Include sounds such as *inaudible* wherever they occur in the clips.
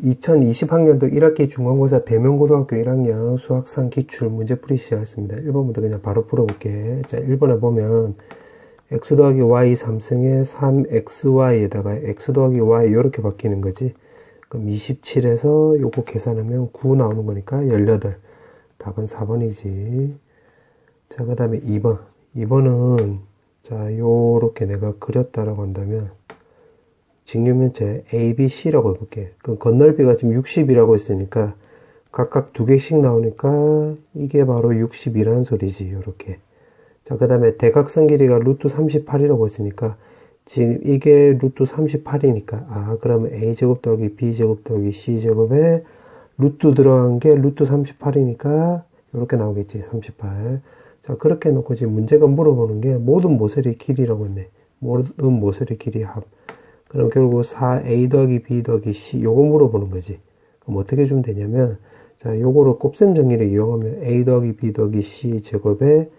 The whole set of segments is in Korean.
2020학년도 1학기 중간고사 배명고등학교 1학년 수학상 기출 문제풀이 시작했습니다. 1번부터 그냥 바로 풀어볼게. 자, 1번에 보면 x 더하기 y 3승에 3xy에다가 x 더하기 y 이렇게 바뀌는 거지. 그럼 27에서 요거 계산하면 9 나오는 거니까 18. 답은 4번이지. 자, 그 다음에 2번. 2번은 자, 요렇게 내가 그렸다라고 한다면 직류면체 A, B, C라고 해볼게. 그 건널비가 지금 60이라고 했으니까 각각 두 개씩 나오니까 이게 바로 60이라는 소리지. 이렇게. 자, 그 다음에 대각선 길이가 루트 38이라고 했으니까 지금 이게 루트 38이니까 아 그러면 A제곱 더하기 B제곱 더하기 C제곱에 루트 들어간 게 루트 38이니까 이렇게 나오겠지. 38. 자, 그렇게 해놓고 지금 문제가 물어보는 게 모든 모서리 길이라고 했네. 모든 모서리 길이 합. 그럼 결국 4a 더하기 b 더하기 c 요거 물어보는 거지. 그럼 어떻게 주면 되냐면 자 요거를 곱셈 정리를 이용하면 a 더하기 b 더하기 c 제곱에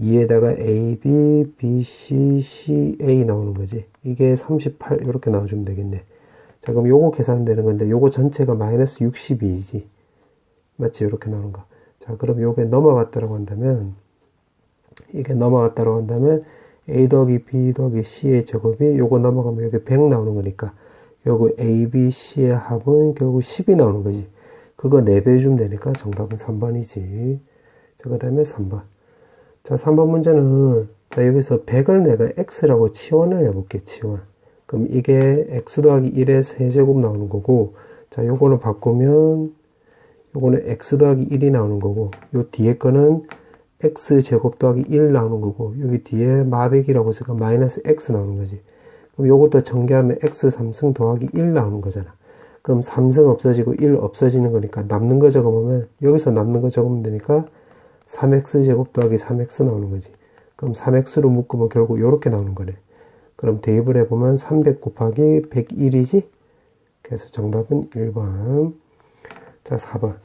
2에다가 a, b, b, c, c, a 나오는 거지. 이게 38 이렇게 나와주면 되겠네. 자 그럼 요거 계산하면 되는 건데 요거 전체가 마이너스 62이지. 맞지? 이렇게 나오는 거. 자 그럼 요게 넘어갔다고 한다면 이게 넘어갔다고 한다면 a 더하기 b 더하기 c의 제곱이 요거 넘어가면 여기 100 나오는 거니까 요거 a, b, c의 합은 결국 10이 나오는 거지. 그거 4배 주면 되니까 정답은 3번이지. 자, 그 다음에 3번. 자, 3번 문제는 자, 여기서 100을 내가 x라고 치환을 해볼게, 치환. 그럼 이게 x 더하기 1의 세제곱 나오는 거고, 자, 요거는 바꾸면, 요거는 x 더하기 1이 나오는 거고, 요 뒤에 거는 x 제곱 더하기 1 나오는 거고 여기 뒤에 마백이라고 했으니까 마이너스 x 나오는 거지. 그럼 요것도 전개하면 x 3승 더하기 1 나오는 거잖아. 그럼 3승 없어지고 1 없어지는 거니까 남는 거 적어보면 여기서 남는 거 적으면 되니까 3x 제곱 더하기 3x 나오는 거지. 그럼 3x로 묶으면 결국 이렇게 나오는 거네. 그럼 대입을 해보면 300 곱하기 101이지? 그래서 정답은 1번. 자, 4번.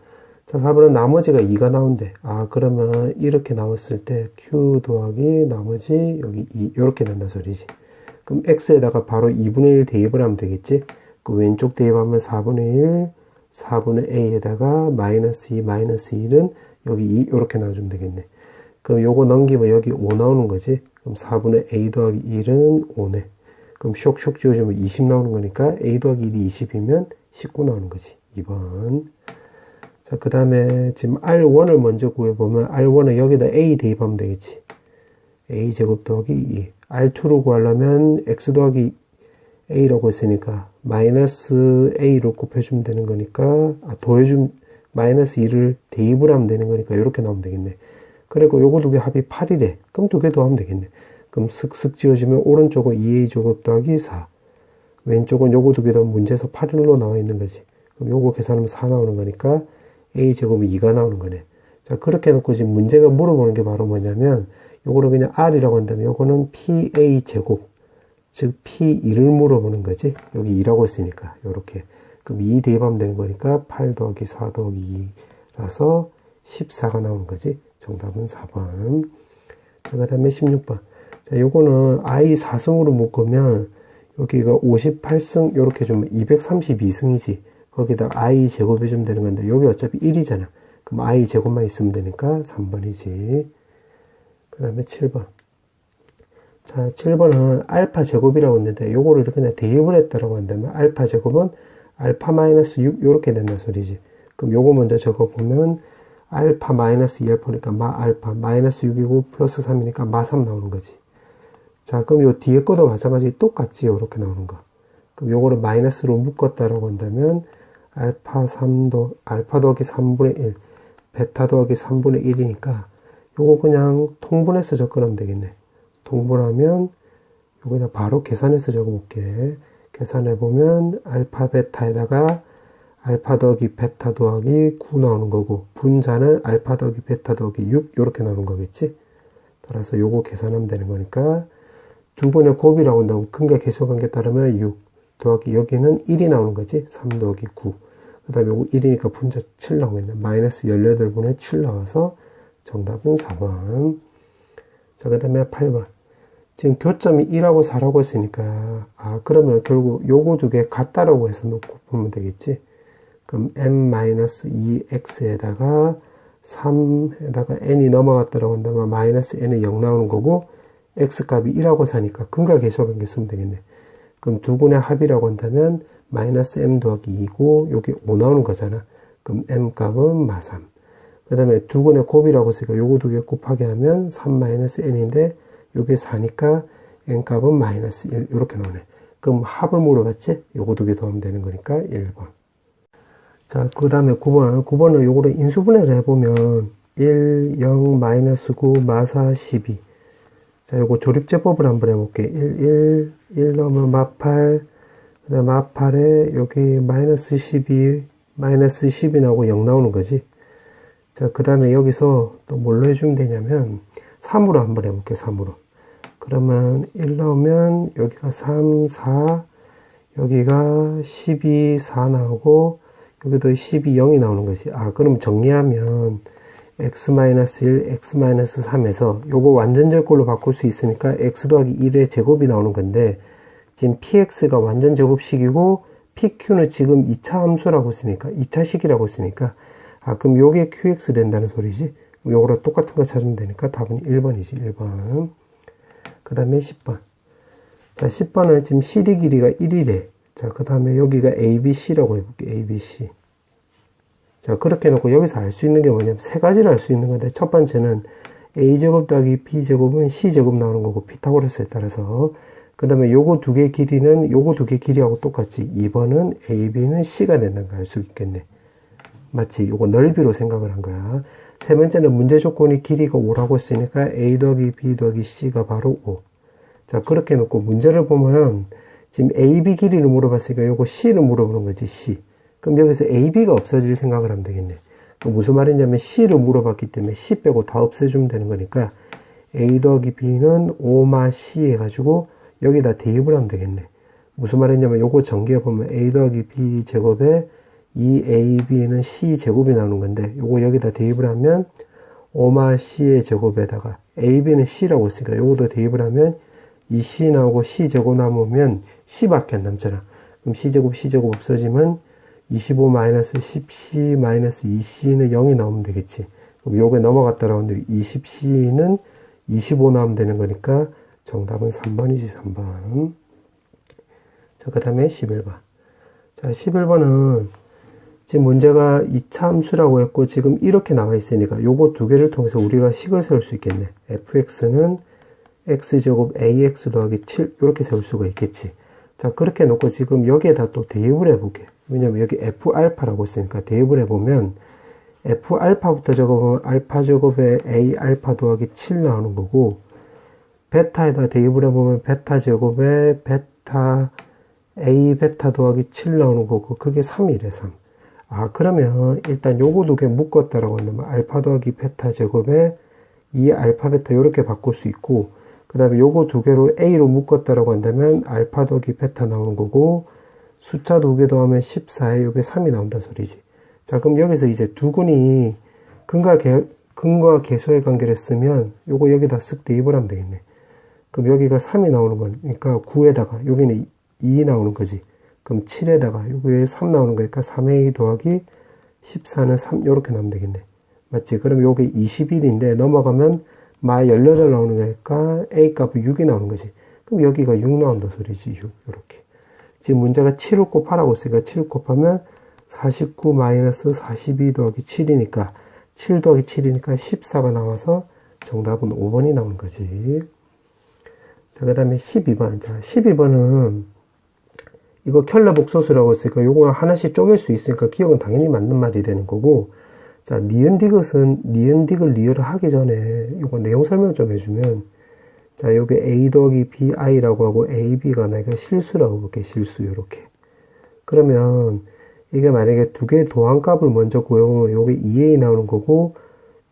자, 4번은 나머지가 2가 나온대. 아, 그러면 이렇게 나왔을 때 q 더하기 나머지 여기 2 이렇게 된다 소리지. 그럼 x에다가 바로 2분의 1 대입을 하면 되겠지? 그 왼쪽 대입하면 4분의 1, 4분의 a에다가 마이너스 2, 마이너스 1은 여기 2 이렇게 나와주면 되겠네. 그럼 요거 넘기면 여기 5 나오는 거지. 그럼 4분의 a 더하기 1은 5네. 그럼 쇽쇽 지워주면 20 나오는 거니까 a 더하기 1이 20이면 19 나오는 거지. 2번. 자, 그 다음에 지금 R1을 먼저 구해보면 R1은 여기다 A 대입하면 되겠지. A 제곱 더하기 2. R2로 구하려면 X 더하기 A라고 했으니까 마이너스 A로 곱해주면 되는 거니까 아, 더해주면 마이너스 2를 대입을 하면 되는 거니까 이렇게 나오면 되겠네. 그리고 요거 두 개 합이 8이래. 그럼 두 개 더하면 되겠네. 그럼 슥슥 지어지면 오른쪽은 2A 제곱 더하기 4. 왼쪽은 요거 두 개 더 문제에서 8일로 나와 있는 거지. 그럼 요거 계산하면 4 나오는 거니까 a제곱이 2가 나오는 거네. 자, 그렇게 해놓고 지금 문제가 물어보는 게 바로 뭐냐면, 요거를 그냥 r이라고 한다면, 요거는 pa제곱, 즉 p2를 물어보는 거지. 여기 2라고 했으니까, 요렇게. 그럼 2 대입하면 되는 거니까, 8 더하기 4 더하기 2라서 14가 나오는 거지. 정답은 4번. 자, 그 다음에 16번. 자, 요거는 i 4승으로 묶으면, 여기가 58승, 요렇게 주면 232승이지. 거기다 i 제곱해 주면 되는 건데 여기 어차피 1이잖아. 그럼 i 제곱만 있으면 되니까 3번이지. 그 다음에 7번. 자, 7번은 알파 제곱이라고 했는데 요거를 그냥 대입을 했다라고 한다면 알파 제곱은 알파 마이너스 6 요렇게 된다 소리지. 그럼 요거 먼저 적어보면 알파 마이너스 2 알파니까 마 알파 마이너스 6이고 플러스 3이니까 마 3 나오는 거지. 자, 그럼 요 뒤에 거도 마찬가지 똑같지. 요렇게 나오는 거. 그럼 요거를 마이너스로 묶었다라고 한다면 알파 3도, 알파 더하기 3분의 1, 베타 더하기 3분의 1이니까 요거 그냥 통분해서 접근하면 되겠네. 통분하면 요거 그냥 바로 계산해서 적어볼게. 계산해보면 알파 베타에다가 알파 더하기 베타 더하기 9 나오는 거고 분자는 알파 더하기 베타 더하기 6 이렇게 나오는 거겠지. 따라서 요거 계산하면 되는 거니까 두 번의 곱이라고 한다고 근과 계수관계 따르면 6 더하기 여기는 1이 나오는 거지. 3 더하기 9. 그 다음에 요거 1이니까 분자 7 나오겠네. 마이너스 18분의 7 나와서 정답은 4번. 자, 그 다음에 8번. 지금 교점이 1하고 4라고 했으니까, 아, 그러면 결국 요거 두 개 같다라고 해서 놓고 보면 되겠지. 그럼 n-2x에다가 3에다가 n이 넘어갔다라고 한다면 마이너스 n이 0 나오는 거고 x값이 1하고 사니까 근과 계수관계 쓰면 되겠네. 그럼 두 군의 합이라고 한다면 마이너스 m 더하기 2고 여기 5 나오는 거잖아. 그럼 m 값은 마3. 그 다음에 두 군의 곱이라고 했으니까 요거 두 개 곱하게 하면 3 마이너스 n인데 요게 4니까 n 값은 마이너스 1 이렇게 나오네. 그럼 합을 물어봤지? 요거 두 개 더하면 되는 거니까 1번. 자, 그 다음에 9번. 9번은 요거를 인수분해를 해보면 1, 0, 마이너스 9, 마사 12. 자, 요거 조립제법을 한번 해볼게. 1, 1, 1 넣으면 마8, 그 다음 마8에 여기 마이너스 12, 마이너스 10이 나오고 0 나오는 거지. 자, 그 다음에 여기서 또 뭘로 해주면 되냐면 3으로 한번 해볼게, 3으로. 그러면 1 넣으면 여기가 3, 4, 여기가 12, 4 나오고 여기도 12, 0이 나오는 거지. 아, 그럼 정리하면 x-1, x-3에서 요거 완전제곱로 바꿀 수 있으니까 x 더하기 1의 제곱이 나오는 건데 지금 px가 완전 제곱식이고 pq는 지금 2차 함수라고 쓰니까 2차식이라고 쓰니까 아 그럼 요게 qx 된다는 소리지? 요거랑 똑같은 거 찾으면 되니까 답은 1번이지 1번. 그 다음에 10번. 자 10번은 지금 CD 길이가 1이래. 자그 다음에 여기가 ABC라고 해볼게 ABC 자 그렇게 해놓고 여기서 알 수 있는 게 뭐냐면 세 가지를 알 수 있는 건데 첫 번째는 a제곱 더하기 b제곱은 c제곱 나오는 거고 피타고라스에 따라서 그 다음에 요거 두 개 길이는 요거 두 개 길이하고 똑같지 2번은 ab는 c가 된다는 걸 알 수 있겠네. 맞지 요거 넓이로 생각을 한 거야. 세 번째는 문제 조건이 길이가 5라고 했으니까 a 더하기 b 더하기 c가 바로 5 자 그렇게 해놓고 문제를 보면 지금 ab 길이를 물어봤으니까 요거 c를 물어보는 거지 c. 그럼 여기서 AB가 없어질 생각을 하면 되겠네. 무슨 말이냐면 C를 물어봤기 때문에 C 빼고 다 없애주면 되는 거니까 A 더하기 B는 5마 C 해가지고 여기다 대입을 하면 되겠네. 무슨 말이냐면 요거 전개해 보면 A 더하기 B 제곱에 2AB는 C 제곱이 나오는 건데 요거 여기다 대입을 하면 5마 C의 제곱에다가 AB는 C라고 했으니까 요거도 대입을 하면 2C 나오고 C 제곱 남으면 C밖에 안 남잖아. 그럼 C제곱 C제곱 없어지면 25-10c-2c는 0이 나오면 되겠지. 그럼 요게 넘어갔다라고 하는데 20c는 25 나오면 되는 거니까 정답은 3번이지 3번. 자, 그 다음에 11번. 자, 11번은 지금 문제가 2차 함수라고 했고 지금 이렇게 나와 있으니까 요거 두 개를 통해서 우리가 식을 세울 수 있겠네. fx는 x제곱 ax 더하기 7 이렇게 세울 수가 있겠지. 자 그렇게 놓고 지금 여기에다 또 대입을 해볼게. 왜냐면 여기 F알파라고 있으니까 대입을 해보면 F알파부터 적어보면 알파 제곱에 A 알파 더하기 7 나오는 거고 베타에다 대입을 해보면 베타 제곱에 베타 A 베타 더하기 7 나오는 거고 그게 3이래 3. 아 그러면 일단 요거 두 개 묶었다라고 한다면 알파 더하기 베타 제곱에 2 알파 베타 이렇게 바꿀 수 있고 그 다음에 요거 두 개로 A로 묶었다라고 한다면 알파 더하기 베타 나오는 거고 숫자 두 개 더하면 14에 요게 3이 나온다 소리지. 자, 그럼 여기서 이제 두 군이 근과 개, 근과 개수의 관계를 쓰면 요거 여기다 쓱 대입을 하면 되겠네. 그럼 여기가 3이 나오는 거니까 9에다가 여기는 2 나오는 거지. 그럼 7에다가 여기에 3 나오는 거니까 3a 더하기 14는 3 요렇게 나오면 되겠네. 맞지? 그럼 요게 21인데 넘어가면 마 18 나오는 거니까 a 값은 6이 나오는 거지. 그럼 여기가 6 나온다 소리지. 6 요렇게. 지금 문제가 7을 곱하라고 했으니까 7 곱하면 49 마이너스 42 더하기 7이니까 7 더하기 7이니까 14가 나와서 정답은 5번이 나오는 거지. 자, 그 다음에 12번. 자, 12번은 이거 켈러 복소수라고 했으니까 요거 하나씩 쪼갤 수 있으니까 기억은 당연히 맞는 말이 되는 거고 자, 니은디귿은 니은디귿 리얼을 하기 전에 이거 내용 설명 좀 해주면 자, 요게 A 더하기 BI라고 하고 AB가 내가 실수라고 볼게, 실수, 요렇게. 그러면, 이게 만약에 두 개의 도항값을 먼저 구해보면 요게 2A 나오는 거고,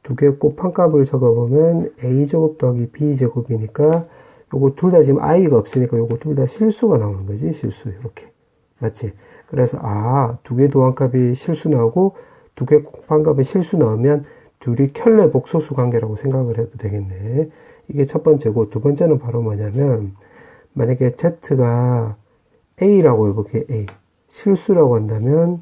두 개의 곱한값을 적어보면 A제곱 더하기 B제곱이니까, 요거 둘 다 지금 I가 없으니까 요거 둘 다 실수가 나오는 거지, 실수, 요렇게. 맞지? 그래서, 아, 두 개의 도항값이 실수 나오고, 두 개의 곱한값이 실수 나오면, 둘이 켤레 복소수 관계라고 생각을 해도 되겠네. 이게 첫 번째고 두 번째는 바로 뭐냐면 만약에 Z가 A라고 해볼게 A 실수라고 한다면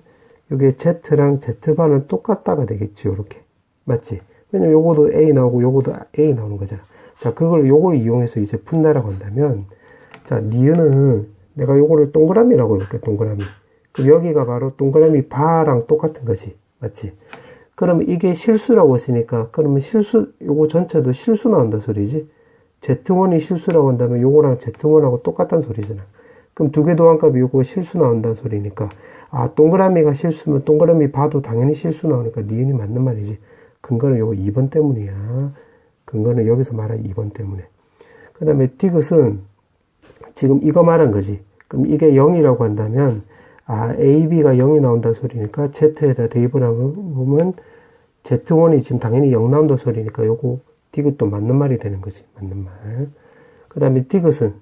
여기에 Z랑 Z반은 똑같다가 되겠지, 요렇게. 맞지? 왜냐면 요거도 A 나오고 요거도 A 나오는 거잖아. 자, 그걸 요걸 이용해서 이제 푼다라고 한다면, 자, 니은은 내가 요거를 동그라미라고 해볼게, 동그라미. 그럼 여기가 바로 동그라미 바랑 똑같은 거지. 맞지? 그러면 이게 실수라고 했으니까, 그러면 실수, 요거 전체도 실수 나온다 소리지. Z1이 실수라고 한다면 요거랑 Z1하고 똑같다는 소리잖아. 그럼 두 개 도안값이 요거 실수 나온다는 소리니까, 아, 동그라미가 실수면 동그라미 봐도 당연히 실수 나오니까 니은이 맞는 말이지. 근거는 요거 2번 때문이야. 근거는 여기서 말한 2번 때문에. 그 다음에 디귿은 지금 이거 말한 거지. 그럼 이게 0이라고 한다면, 아, A, B가 0이 나온다는 소리니까 Z에다 대입을 하면 Z1이 지금 당연히 0 나온다는 소리니까 요거 디귿도 맞는 말이 되는 거지. 맞는 말. 그 다음에 디귿은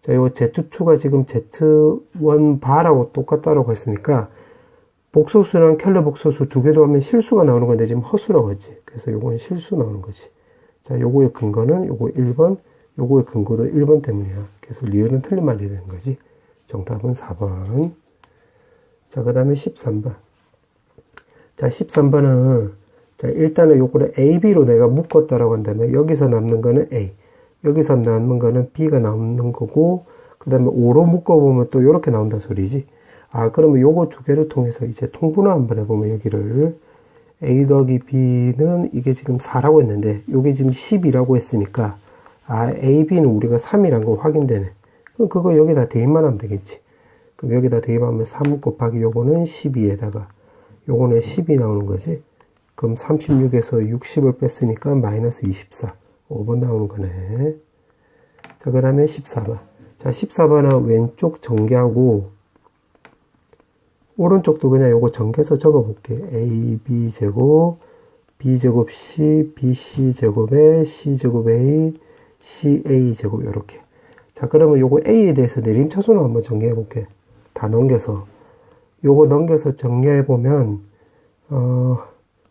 자, 요 Z2가 지금 Z1 바라고 똑같다라고 했으니까 복소수랑 켈러 복소수 두 개도 하면 실수가 나오는 건데 지금 허수라고 했지. 그래서 요건 실수 나오는 거지. 자, 요거의 근거는 요거 1번, 요거의 근거도 1번 때문이야. 그래서 리을은 틀린 말이 되는 거지. 정답은 4번. 자, 그 다음에 13번. 자, 13번은 자, 일단은 요거를 A, B로 내가 묶었다라고 한다면 여기서 남는 거는 A, 여기서 남는 거는 B가 남는 거고 그 다음에 5로 묶어보면 또 이렇게 나온다 소리지. 아, 그러면 요거 두 개를 통해서 이제 통분을 한번 해보면 여기를 A 더하기 B는 이게 지금 4라고 했는데 요게 지금 10이라고 했으니까 아, A, B는 우리가 3이란 거 확인되네. 그럼 그거 여기다 대입만 하면 되겠지. 그럼 여기다 대입하면 3 곱하기 요거는 12에다가 요거는 10이 나오는 거지. 그럼 36에서 60을 뺐으니까 마이너스 24. 5번 나오는 거네. 자, 그 다음에 14번. 자, 14번은 왼쪽 전개하고 오른쪽도 그냥 요거 전개해서 적어 볼게. a, b 제곱, b 제곱 c, b c 제곱에 c 제곱 a, c a 제곱 이렇게. 자, 그러면 요거 a에 대해서 내림차순을 한번 정리해 볼게. 다 넘겨서. 요거 넘겨서 정리해 보면 어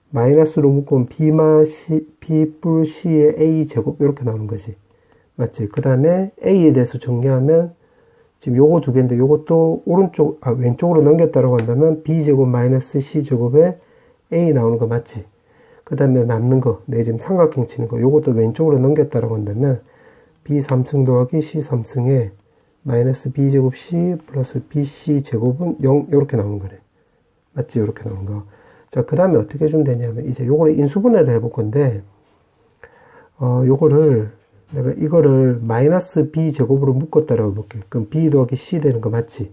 마이너스로 묶으면 b마 c, b 뿔 c의 a 제곱 이렇게 나오는 거지. 맞지? 그 다음에 a에 대해서 정리하면 지금 요거 두 개인데 요것도 오른쪽, 아, 왼쪽으로 넘겼다라고 한다면 b제곱 마이너스 c제곱에 a 나오는 거 맞지? 그 다음에 남는 거, 내 지금 삼각형 치는 거, 요것도 왼쪽으로 넘겼다라고 한다면 b 3승 더하기 c 3승에 마이너스 b제곱 c 플러스 bc 제곱은 0 이렇게 나오는 거네. 맞지? 이렇게 나오는 거. 자, 그 다음에 어떻게 해주면 되냐면 이제 요거를 인수분해를 해볼 건데 어, 요거를 내가 이거를 마이너스 b 제곱으로 묶었다라고 볼게. 그럼 b 더하기 c 되는 거 맞지?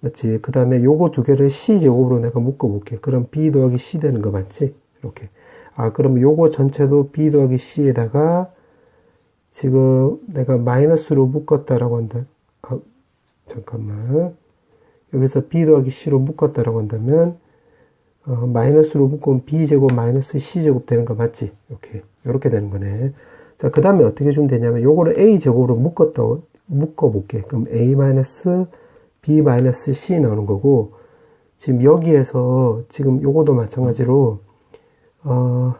맞지? 그 다음에 요거 두 개를 c 제곱으로 내가 묶어볼게. 그럼 b 더하기 c 되는 거 맞지? 이렇게. 아, 그럼 요거 전체도 b 더하기 c에다가 지금 내가 마이너스로 묶었다라고 한다. 아, 잠깐만. 여기서 b 더하기 c로 묶었다라고 한다면 어, 마이너스로 묶으면 b제곱 마이너스 c제곱 되는 거 맞지? 이렇게. 이렇게 되는 거네. 자, 그 다음에 어떻게 주면 되냐면, 요거를 a 제곱으로 묶었다, 묶어 볼게. 그럼 a 마이너스 b 마이너스 c 나오는 거고, 지금 여기에서, 지금 요거도 마찬가지로, 어,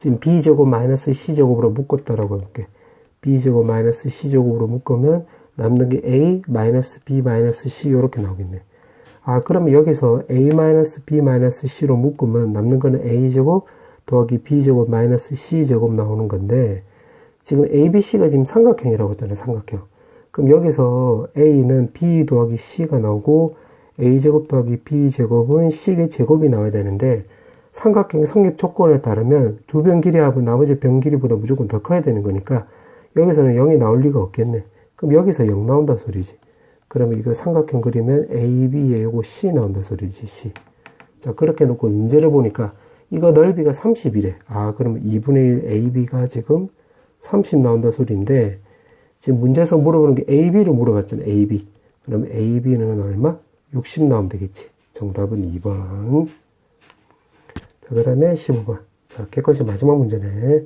지금 b 제곱 마이너스 c 제곱으로 묶었다라고 해볼게. b 제곱 마이너스 c 제곱으로 묶으면 남는 게 a 마이너스 b 마이너스 c 요렇게 나오겠네. 아, 그러면 여기서 a 마이너스 b 마이너스 c로 묶으면 남는 거는 a 제곱 더하기 b제곱 마이너스 c제곱 나오는 건데 지금 ABC가 지금 삼각형이라고 했잖아요. 삼각형. 그럼 여기서 A는 B 더하기 C가 나오고 A제곱 더하기 B제곱은 C의 제곱이 나와야 되는데 삼각형 성립 조건에 따르면 두 변 길이하고 나머지 변 길이보다 무조건 더 커야 되는 거니까 여기서는 0이 나올 리가 없겠네. 그럼 여기서 0 나온다 소리지. 그러면 이거 삼각형 그리면 A, B에 요거 C 나온다 소리지. C. 자, 그렇게 놓고 문제를 보니까 이거 넓이가 30이래. 아, 그러면 2분의 1 AB가 지금 30 나온다 소리인데, 지금 문제에서 물어보는 게 AB를 물어봤잖아, AB. 그러면 AB는 얼마? 60 나오면 되겠지. 정답은 2번. 자, 그 다음에 15번. 자, 객관식 마지막 문제네.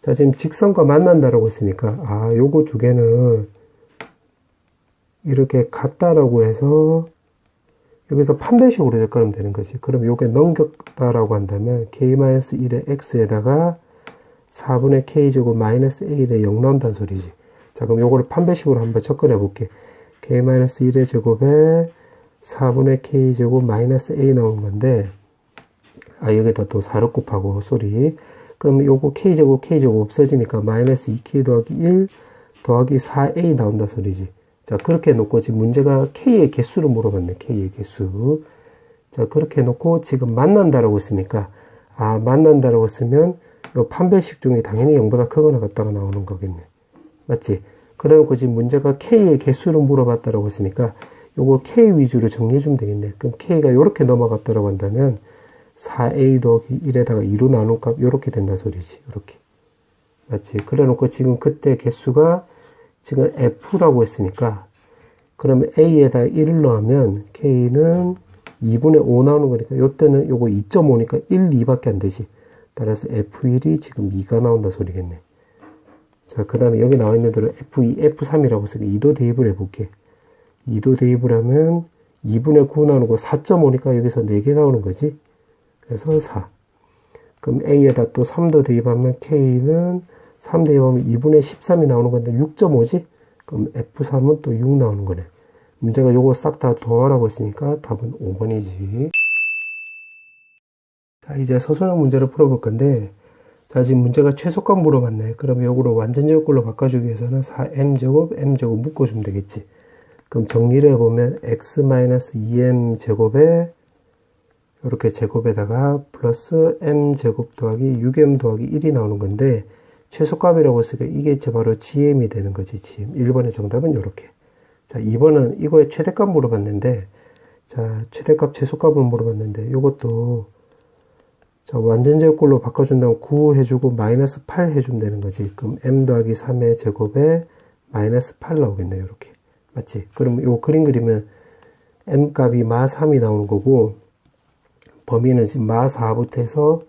자, 지금 직선과 만난다라고 했으니까, 아, 요거 두 개는 이렇게 같다라고 해서 여기서 판별식으로 접근하면 되는 거지. 그럼 요게 넘겼다라고 한다면 k-1의 x에다가 4분의 k제곱 마이너스 a의 0 나온다는 소리지. 자, 그럼 요거를 판별식으로 한번 접근해 볼게. k-1의 제곱에 4분의 k제곱 마이너스 a 나오는 건데 아 여기다 또 4를 곱하고 소리 그럼 요거 k제곱 k제곱 없어지니까 마이너스 2k 더하기 1 더하기 4a 나온다 소리지 자 그렇게 해놓고 지금 문제가 k의 개수를 물어봤네. K의 개수. 자 그렇게 해놓고 지금 만난다라고 했으니까 아 만난다라고 쓰면 요 판별식 중에 당연히 0보다 크거나 같다가 나오는 거겠네. 맞지? 그래놓고 지금 문제가 k의 개수를 물어봤다라고 했으니까 요걸 k 위주로 정리해 주면 되겠네. 그럼 k가 이렇게 넘어갔다라고 한다면 4a 더하기 1에다가 2로 나눈 값 요렇게 된다 소리지 요렇게. 맞지? 그래 놓고 지금 그때 개수가 지금 f라고 했으니까 그러면 a에다 1을 넣으면 k는 2분의 5 나오는 거니까 요때는 요거 2.5니까 1, 2밖에 안 되지. 따라서 f1이 지금 2가 나온다 소리겠네. 자 그 다음에 여기 나와 있는 대로 f2, f3이라고 쓰니까 2도 대입을 해볼게. 2도 대입을 하면 2분의 9 나오고 4.5니까 여기서 4개 나오는 거지. 그래서 4. 그럼 A에다 또 3도 대입하면 K는 3 대입하면 2분의 13이 나오는 건데 6.5지? 그럼 F3은 또 6 나오는 거네. 문제가 요거 싹다 더하라고 했으니까 답은 5번이지. 자, 이제 서술형 문제를 풀어볼 건데, 자, 지금 문제가 최소값 물어봤네. 그럼 요거로 완전 제곱 걸로 바꿔주기 위해서는 4m제곱, m제곱 묶어주면 되겠지. 그럼 정리를 해보면 x-2m 제곱에 이렇게 제곱에다가 플러스 m제곱 더하기 6m 더하기 1이 나오는 건데 최소값이라고 했으니까 이게 바로 gm이 되는 거지 gm 1번의 정답은 이렇게. 자 2번은 이거의 최대값 물어봤는데 자 최대값 최소값을 물어봤는데 이것도 자 완전 제곱꼴로 바꿔준다면 9 해주고 마이너스 8 해주면 되는 거지. 그럼 m 더하기 3의 제곱에 마이너스 8 나오겠네요 이렇게. 맞지? 그럼 요 그림 그리면 m 값이 마 3이 나오는 거고 범위는 지금 마 4부터 해서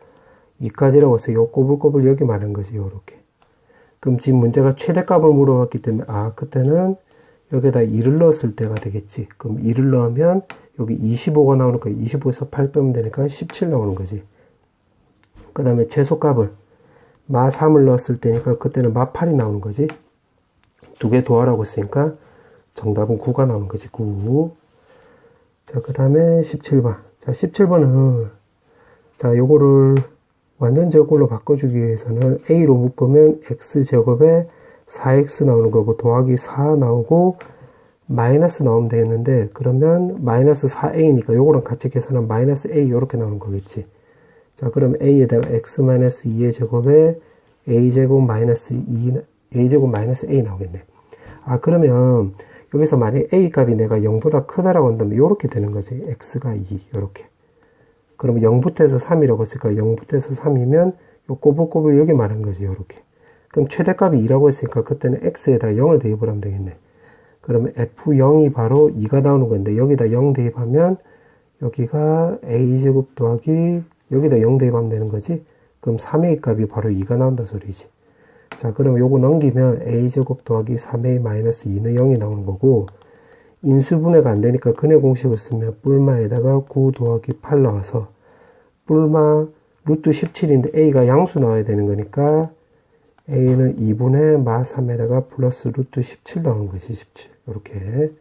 2까지라고 해서 요 꼬불꼬불 여기 말한 거지 요렇게. 그럼 지금 문제가 최대값을 물어봤기 때문에 아 그때는 여기다 2를 넣었을 때가 되겠지. 그럼 2를 넣으면 여기 25가 나오니까 25에서 8 빼면 되니까 17 나오는 거지. 그 다음에 최소값은 마 3을 넣었을 때니까 그때는 마 8이 나오는 거지. 두 개 더하라고 했으니까 정답은 9가 나오는 거지 9 자, 그 다음에 17번. 자, 17번은, 자, 요거를 완전 제곱으로 바꿔주기 위해서는 A로 묶으면 X제곱에 4X 나오는 거고, 더하기 4 나오고, 마이너스 나오면 되겠는데, 그러면 마이너스 4A니까 요거랑 같이 계산하면 마이너스 A 요렇게 나오는 거겠지. 자, 그럼 A에다가 X-2의 제곱에 A제곱 마이너스 2, A제곱 마이너스 A 나오겠네. 아, 그러면, 여기서 만약 a 값이 내가 0보다 크다라고 한다면 이렇게 되는 거지. x가 2 이렇게. 그러면 0부터 해서 3이라고 했으니까 0부터 해서 3이면 요 꼬불꼬불 여기 말한 거지. 이렇게. 그럼 최대값이 2라고 했으니까 그때는 x에다 0을 대입을 하면 되겠네. 그러면 f0이 바로 2가 나오는 건데 여기다 0 대입하면 여기가 a제곱 더하기 여기다 0 대입하면 되는 거지. 그럼 3a 값이 바로 2가 나온다 소리지. 자, 그럼 요거 넘기면 a제곱 더하기 3a 마이너스 2는 0이 나오는 거고 인수분해가 안 되니까 근해 공식을 쓰면 뿔마에다가 9 더하기 8 나와서 뿔마 루트 17인데 a가 양수 나와야 되는 거니까 a는 2분의 마 3에다가 플러스 루트 17 나오는 거지 17 이렇게.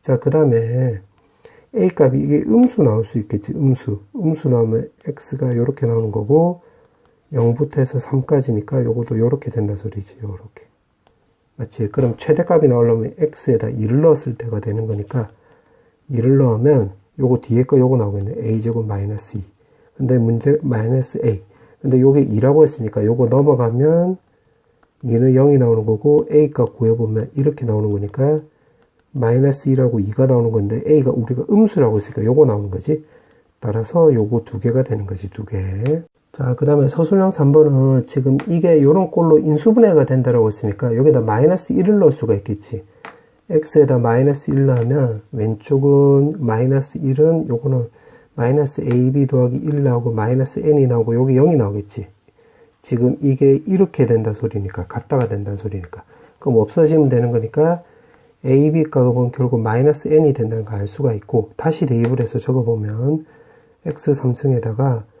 자 그 다음에 a 값이 이게 음수 나올 수 있겠지 음수. 음수 나오면 x가 이렇게 나오는 거고 0부터 해서 3까지니까 요것도 요렇게 된다 소리지 요렇게 맞지 그럼 최대값이 나오려면 x에다 2를 넣었을 때가 되는 거니까 2를 넣으면 요거 뒤에 거 요거 나오겠네. a제곱 마이너스 2 근데 문제 마이너스 a. 근데 요게 2라고 했으니까 요거 넘어가면 2는 0이 나오는 거고 a값 구해보면 이렇게 나오는 거니까 마이너스 2라고 2가 나오는 건데 a가 우리가 음수라고 했으니까 요거 나오는 거지. 따라서 요거 두 개가 되는 거지 두 개 자, 그 다음에 서술형 3번은 지금 이게 요런 꼴로 인수분해가 된다라고 했으니까 여기다 마이너스 1을 넣을 수가 있겠지. x에다 마이너스 1 넣으면 왼쪽은 마이너스 1은 요거는 마이너스 ab 더하기 1 나오고 마이너스 n이 나오고 여기 0이 나오겠지. 지금 이게 이렇게 된다 소리니까 같다가 된다는 소리니까 그럼 없어지면 되는 거니까 ab 값은 결국 마이너스 n이 된다는 걸 알 수가 있고 다시 대입을 해서 적어보면 x 3승에다가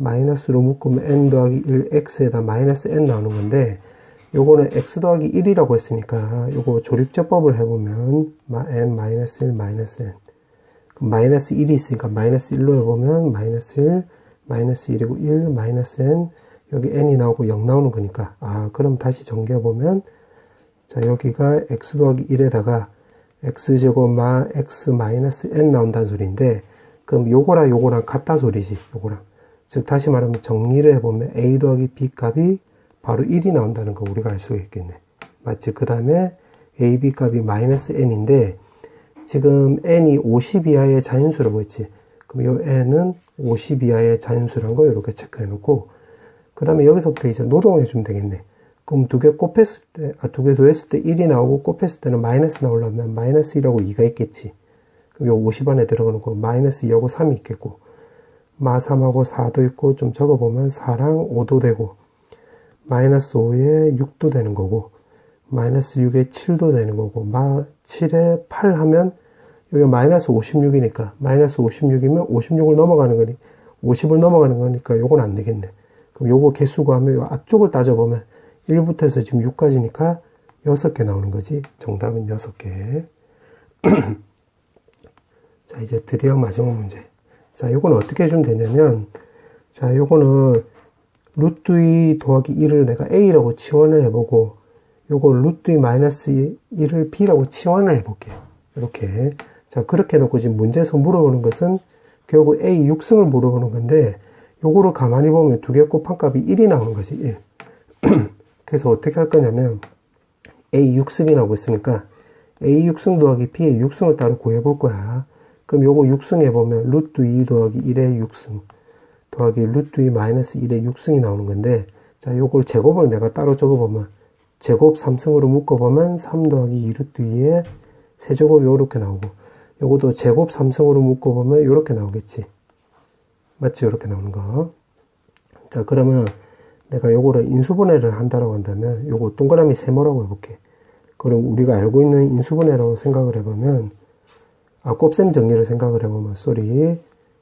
마이너스로 묶으면 n 더하기 1 x에다 마이너스 n 나오는 건데 요거는 x 더하기 1이라고 했으니까 요거 조립제법을 해보면 n 마이너스 1 마이너스 n 그럼 마이너스 1이 있으니까 마이너스 1로 해보면 마이너스 1, 마이너스 1이고 1, 마이너스 n, 여기 n이 나오고 0 나오는 거니까. 아, 그럼 다시 정리해보면, 자, 여기가 x 더하기 1에다가 x제곱 마 x 마이너스 n 나온다는 소리인데, 그럼 요거랑 요거랑 같다 소리지, 요거랑. 즉, 다시 말하면 정리를 해보면 a 더하기 b 값이 바로 1이 나온다는 거 우리가 알 수가 있겠네. 맞지? 그 다음에 ab 값이 마이너스 n인데, 지금 n이 50 이하의 자연수라고 했지. 그럼 요 n은 50 이하의 자연수란 거 이렇게 체크해 놓고, 그 다음에 여기서부터 이제 노동해 주면 되겠네. 그럼 두 개 곱했을 때, 아, 두 개 더했을 때 1이 나오고 곱했을 때는 마이너스 나오려면 마이너스 1하고 2가 있겠지. 그럼 요 50 안에 들어가는 거 마이너스 2하고 3이 있겠고, 마 3하고 4도 있고, 좀 적어보면 4랑 5도 되고, 마이너스 5에 6도 되는 거고, 마이너스 6에 7도 되는 거고, 마 7에 8 하면, 여기 마이너스 56이니까, 마이너스 56이면 56을 넘어가는 거니, 50을 넘어가는 거니까 요건 안 되겠네. 그럼 요거 개수 구하면 요 앞쪽을 따져보면 1부터 해서 지금 6까지니까 6개 나오는 거지. 정답은 6개. *clears throat* 자, 이제 드디어 마지막 문제. 자, 요거는 어떻게 해주면 되냐면, 자, 요거는 루트 2 더하기 1을 내가 A라고 치환을 해보고, 요거 루트 2 마이너스 1을 B라고 치환을 해볼게. 이렇게. 자, 그렇게 해놓고 지금 문제에서 물어보는 것은 결국 A 6승을 물어보는 건데, 요거를 가만히 보면 두 개 곱한 값이 1이 나오는 거지, 1. *clears throat* 그래서 어떻게 할 거냐면, A 6승이라고 했으니까, A 6승 더하기 B의 6승을 따로 구해볼 거야. 그럼 요거 6승 해보면, 루트 2 더하기 1의 6승, 더하기 루트 2 마이너스 1의 6승이 나오는 건데, 자, 요걸 제곱을 내가 따로 적어보면, 제곱 3승으로 묶어보면, 3 더하기 2 루트 2의 세제곱이 요렇게 나오고, 요것도 제곱 3승으로 묶어보면 요렇게 나오겠지. 맞지? 요렇게 나오는 거. 자, 그러면 내가 요거를 인수분해를 한다라고 한다면 요거 동그라미 세모라고 해볼게. 그럼 우리가 알고 있는 인수분해라고 생각을 해보면 아, 곱셈 정리를 생각을 해보면 쏘리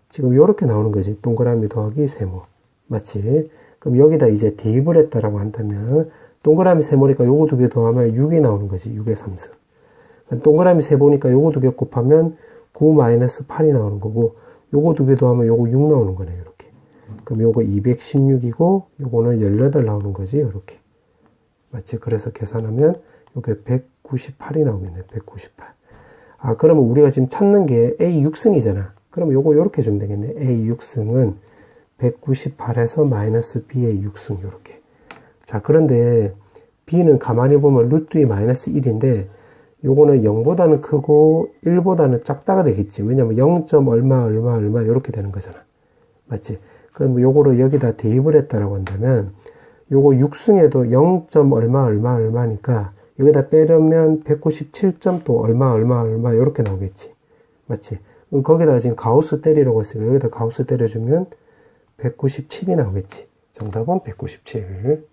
지금 요렇게 나오는 거지. 동그라미 더하기 세모. 맞지? 그럼 여기다 이제 대입을 했다라고 한다면 동그라미 세모니까 요거 두 개 더하면 6이 나오는 거지. 6의 3승. 동그라미 세 보니까 요거 두 개 곱하면 9 마이너스 8이 나오는 거고 요거 두 개 더하면 요거 6 나오는 거네 이렇게 그럼 요거 216이고 요거는 18 나오는 거지 이렇게 맞지 그래서 계산하면 요게 198이 나오겠네 198 아 그러면 우리가 지금 찾는 게 A 6승이잖아 그럼 요거 요렇게 주면 되겠네 A 6승은 198에서 마이너스 B의 6승 요렇게 자 그런데 B는 가만히 보면 루트 2 마이너스 1인데 요거는 0보다는 크고 1보다는 작다가 되겠지. 왜냐면 0. 얼마 얼마 얼마 이렇게 되는 거잖아. 맞지? 그럼 요거를 여기다 대입을 했다라고 한다면 요거 6승에도 0. 얼마 얼마 얼마니까 여기다 빼려면 197점 또 얼마 얼마 얼마 이렇게 나오겠지. 맞지? 거기다 지금 가우스 때리라고 했으니까 여기다 가우스 때려주면 197이 나오겠지. 정답은 197.